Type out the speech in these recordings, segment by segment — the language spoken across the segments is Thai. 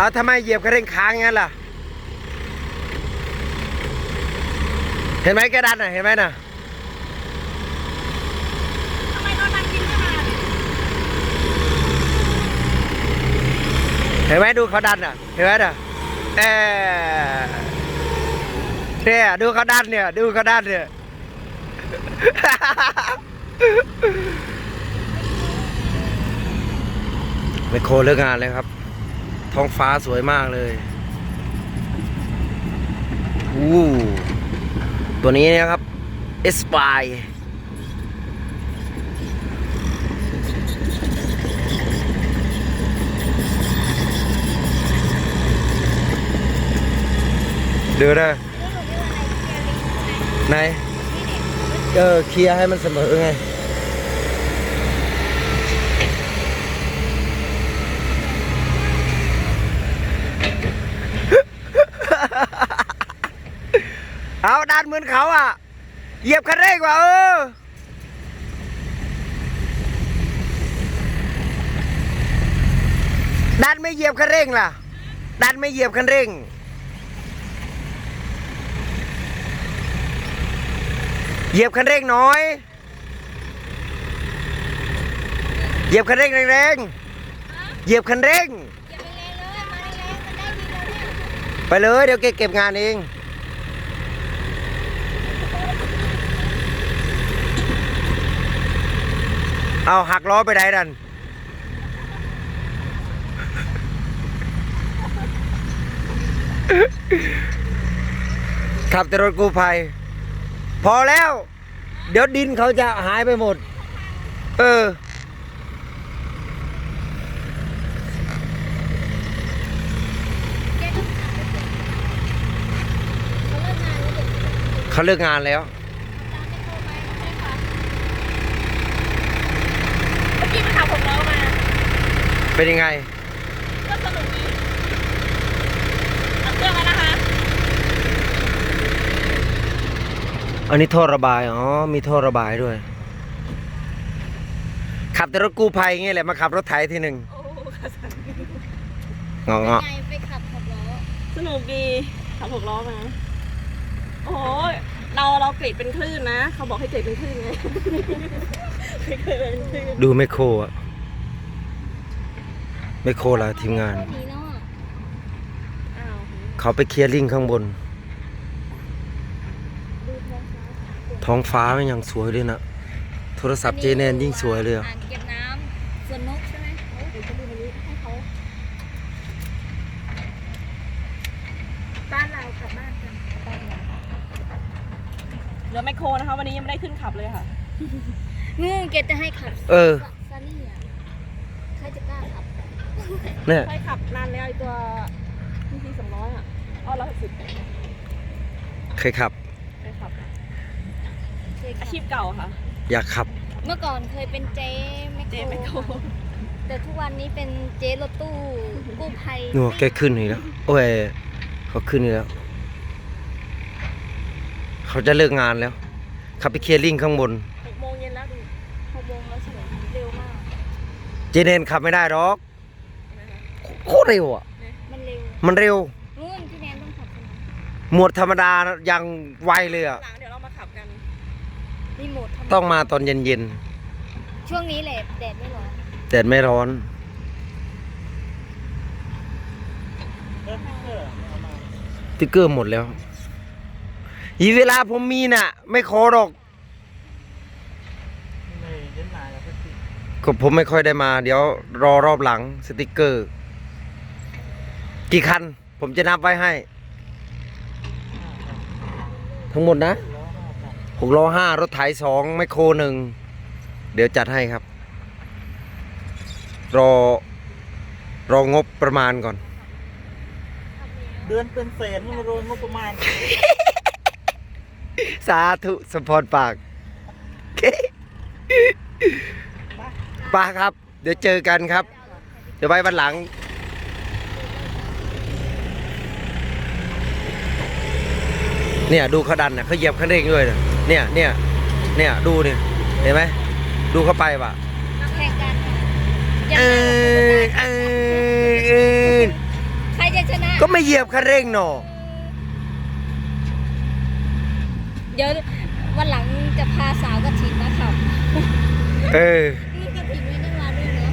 เอาทำไมเหยียบกระเร่งค้างงั้นล่ะ เห็นไหมแกดันน่ะ เห็นไหมน่ะทำไมเขาดันกินขนมาเห็นไหมดูเขาดันอะ เห็นไหมน่ะเออเนี่ยดูเขาดันเนี่ย ดูเขาดันเนี่ย ไมโครเลิกงานเลยครับ ท้องฟ้าสวยมากเลยอู้ตัวนี้นะครับเอสปายดูนะไหน เออ เคลียร์ให้มันเสมอไง เอาดันเหมือนเขาอะ เหยียบคันเร่งว่ะเออดันไม่เหยียบคันเร่งล่ะ ดันไม่เหยียบคันเร่ง เหยียบคันเร่งน้อย เหยียบคันเร่งแรงๆ เหยียบคันเร่งอย่าไปแรงเลยมาแรงๆมันได้ดีแล้วเนี่ยไปเลยเดี๋ยวเก็บเก็บงานเอง เอาหักล้อไปไหนดันขับแต่รถกู้ภัย พอแล้ว เดี๋ยวดินเขาจะหายไปหมด เออ เขาเลิกงานแล้วเด็ก เขาเลิกงานแล้ว ตามไม่โทรไปไม่ได้ค่ะเมื่อกี้มันขับผมล้อมา เป็นยังไง ก็สนุกดีเอาเครื่องแล้วนะคะ อันนี้ท่อระบาย อ๋อ มีท่อระบายด้วย ขับแต่รถกู้ภัยอย่างเงี้ยแหละ มาขับรถไถทีหนึ่งโอ้ค่ะสนุกงอเป็นงอไงไปขับหกล้อสนุกดีขับหกล้อมา โอ้โห เราเรากรีดเป็นคลื่นนะ เขาบอกให้กรีดเป็นคลื่นไง ไม่เคยเป็นคลื่น ดูไมโครอะ ไมโครละทีมงานพวกนี้เนาะอ้าวเขาไปเคลียร์ลิงข้างบน ดูท้องฟ้าท้องฟ้ามันยังสวยเลยนะ โทรศัพท์เจแนนยิ่งสวยเลยอะอ่างเก็บน้ำสวนนกใช่ไหมเดี๋ยวจะดูอันนี้ให้เขาบ้านเรากลับบ้านกันบ้านเราเหลือไมโครนะคะ วันนี้ยังไม่ได้ขึ้นขับเลยค่ะ งูเกดจะให้ขับ เออ ซารี่อะใครจะกล้าขับ เนี่ยใช่ขับนานแล้วไอตัวพีซีสองร้อยอะอ๋อร้อยหกสิบเคยขับไปขับเคยขัอาบชีพเก่าค่ะ อยากขับ เมื่อก่อนเคยเป็นเจ๊แมคเจโครไมโครค่ะแต่ทุกวันนี้เป็นเจ๊รถตู้กู้ภัยนัวแกขึ้นอีกแล้วโอ้ยเขาขึ้นอีกแล้ว เขาจะเลิกงานแล้วเขาไปเคลียร์ลิงข้างบน หกโมงเย็นแล้วดูหกโมงแล้วใช่ไหมเร็วมาก เจเนนขับไม่ได้หรอก โคตรเร็วอะ มันเร็วมันเร็ว นู่นพี่แนนต้องขับคนนั้นหมวดธรรมดายังไวเลยอะ หลังเดี๋ยวเรามาขับกัน รีโมททำต้องมาตอนเย็นช่วงนี้แหละแดดไม่ร้อนๆแดดไม่ร้อน ติ๊กเกอร์หมดแล้ว อีเวลาผมมีน่ะ ไม่ขอหรอก ก็ผมไม่ค่อยได้มา เดี๋ยวรอรอบหลังสติกเกอร์ กี่คัน ผมจะนับไว้ให้ ทั้งหมดนะหกล้อห้ารถไถสองไมโครหนึ่งเดี๋ยวจัดให้ครับ รอ รองบประมาณก่อน เดือนเป็นแสนไม่รวมงบประมาณ สาธุสมพรปากปาครับ เดี๋ยวเจอกันครับ เดี๋ยวไว้วันหลัง เนี่ยดูเขาดันน่ะเขาเหยียบคันเร่งด้วยน่ะเนี่ยเนี่ยเนี่ยดูเนี่ยเห็นไหมดูเข้าไปว่ะแข่งกันเออเออเออแไม่เหยียบคันเร่งหนอเดี๋ยววันหลังจะพาสาวกระถิ่นมาขับ เออ นี่กระถิ่นไม่ได้มาด้วยเนาะ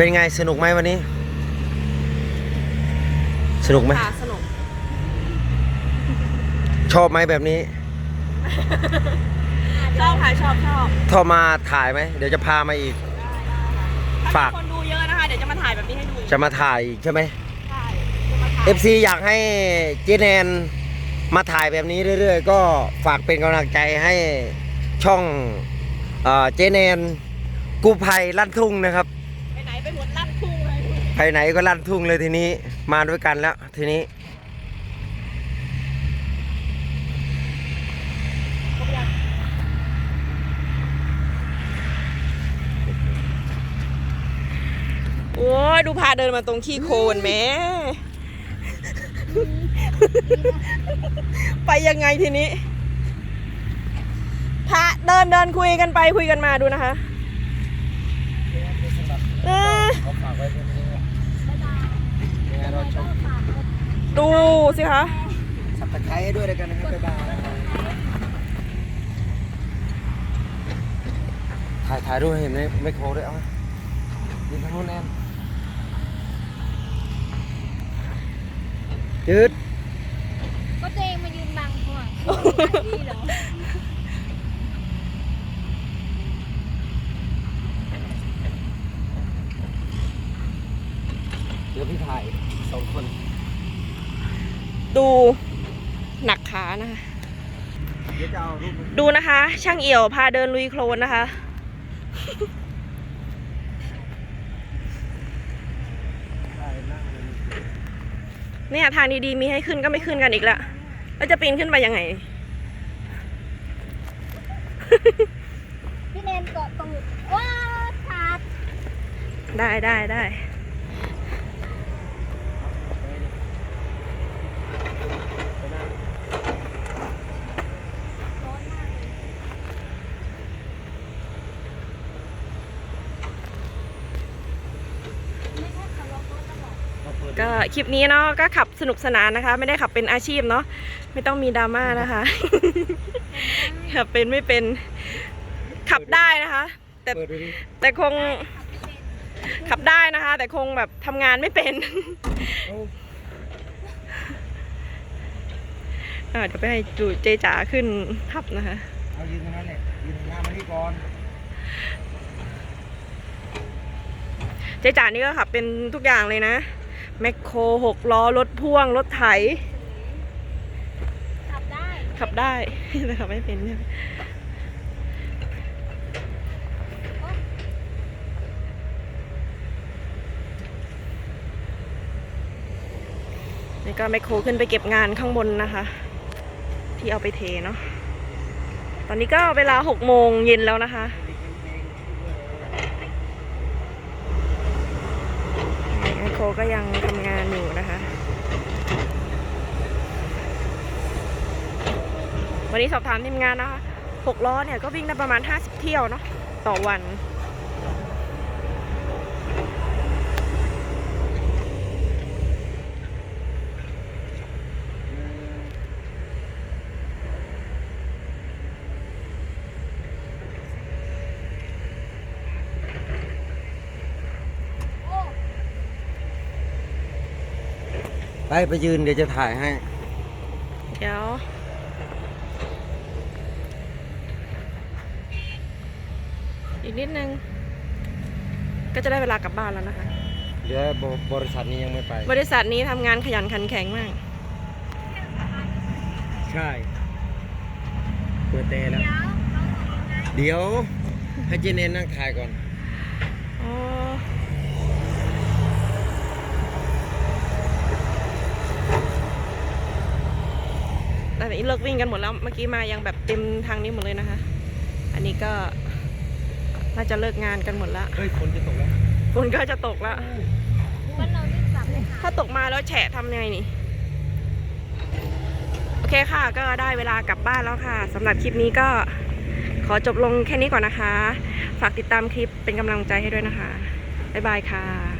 เป็นไงสนุกไหมวันนี้ สนุกไหม ค่ะสนุกชอบไหมแบบนี้ชอบค่ะชอบชอบถ้ามาถ่ายไหม เดี๋ยวจะพามาอีกถ้าฝากมีคนดูเยอะนะคะ เดี๋ยวจะมาถ่ายแบบนี้ให้ดูจะมาถ่ายอีกใช่ไหม ใช่จะมาถ่าย FC อยากให้เจแนนมาถ่ายแบบนี้เรื่อย ๆ ก็ฝากเป็นกำลังใจให้ช่องเอ่อเจแนนกู้ภัยลั่นทุ่งนะครับ ไปไหนก็ลั่นทุ่งเลยทีนี้มาด้วยกันแล้วทีนี้โอ้ยดูพาเดินมาตรงขี้โคลนแม่ไปยังไงทีนี้พาเดินเดินคุยกันไปคุยกันมาดูนะคะเออ เขาฝากไว้ต รงนี้ยังไงเราชมดูสิคะสับตะไคร้ด้วยแล้วกันนะครับบ๊ายบายถ่ายถ่ายรูปให้เห็นไหมไม่โครด้วยเอ้ายืนทางโน้นแอนจืดก็ตัวเองมายืนบังเขาอะนี่เหรอ เดี๋ยวพี่ถ่ายสองคน ดูหนักขานะคะเดี๋ยวจะเอารูปดูนะคะ ช่างเอี่ยวพาเดินลุยโคลนนะคะถ่ายหน้าเลยเนี่ยทางดีๆมีให้ขึ้นก็ไม่ขึ้นกันอีกแล้วแล้วจะปีนขึ้นไปยังไง พี่แนนเกาะตูดว้าวขาดได้ได้ได้ ก็คลิปนี้เนาะก็ขับสนุกสนานนะคะ ไม่ได้ขับเป็นอาชีพเนาะไม่ต้องมีดราม่านะคะ ขับเป็นไม่เป็นขับได้นะคะ แต่เปิดดูดิแต่คงขับได้นะคะ แต่คงแบบทำงานไม่เป็นอ่าเดี๋ยวไปให้จูเจจ๋าขึ้นขับนะคะเอายืนตรงนั้นแหละยืนหน้ามานี่ก่อนเจจ๋านี่ก็ขับเป็นทุกอย่างเลยนะ แมคโครหกล้อรถพ่วงรถไถ ขับได้ขับได้แต่ขับไม่เป็นเนี่ยนี่ก็แมคโครขึ้นไปเก็บงานข้างบนนะคะ ที่เอาไปเทเนาะตอนนี้ก็เวลาหกโมงเย็นแล้วนะคะแม คก็ยังทำงานอยู่นะคะ วันนี้สอบถามทีมงานนะคะหกล้อเนี่ยก็วิ่งได้ประมาณ 50 เที่ยวเนาะต่อวัน ไปไปยืนเดี๋ยวจะถ่ายให้ เดี๋ยว อีกนิดนึง ก็จะได้เวลากลับบ้านแล้วนะคะ เดี๋ยวบริษัทนี้ยังไม่ไป บริษัทนี้ทำงานขยันขันแข็งมาก ใช่เปิดเตะแล้ว เดี๋ยวให้เจเนนนั่งถ่ายก่อน อ๋อ แต่นี้เลิกวิ่งกันหมดแล้วเมื่อกี้มายังแบบเต็มทางนี้หมดเลยนะคะ อันนี้ก็น่าจะเลิกงานกันหมดละเฮ้ยฝนจะตกแล้วฝนก็จะตกแล้ววันเรารีบกลับเลยค่ะถ้าตกมาแล้วแฉะทำยังไงนี่เคค่ะ ก็ได้เวลากลับบ้านแล้วค่ะสำหรับคลิปนี้ก็ขอจบลงแค่นี้ก่อนนะคะ ฝากติดตามคลิปเป็นกำลังใจให้ด้วยนะคะ บ๊ายบายค่ะ